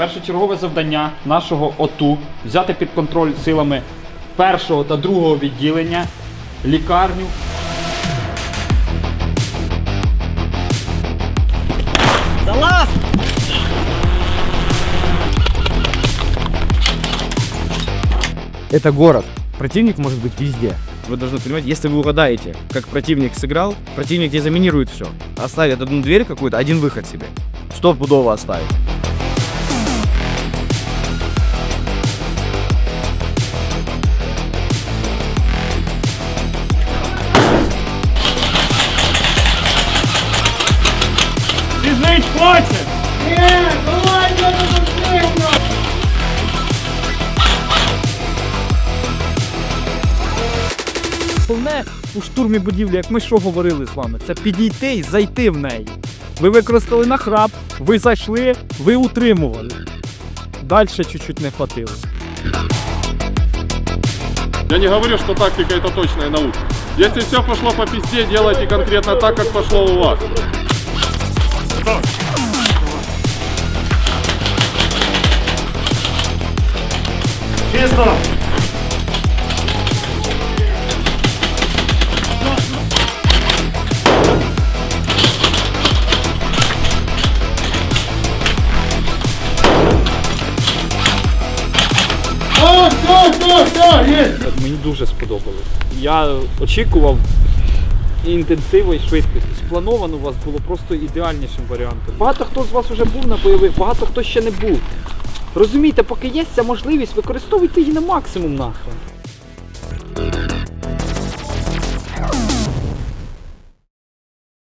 Першочергове завдання нашого ОТУ взяти під контроль силами першого та другого відділення лікарню. Залаз! Это город. Противник может быть везде. Вы должны понимать, если вы угадаете, как противник сыграл, противник тебе заминирует все. Оставит одну дверь какую-то, один выход себе. Стопудово оставит. Біжить, хоче! Головне у штурмі будівлі, як ми що говорили з вами, це підійти і зайти в неї. Ви використали нахрап, ви зайшли, ви утримували. Далі чуть-чуть не хватило. Я не говорю, что тактика это точная наука. Если все пошло по пизде, делайте конкретно так, как пошло у вас. Мені дуже сподобалось. Я очікував і інтенсиву, і швидкості. Сплановано у вас було просто ідеальнішим варіантом. Багато хто з вас вже був на бойових, багато хто ще не був. Розумієте, поки є ця можливість, використовуйте її на максимум нахрен.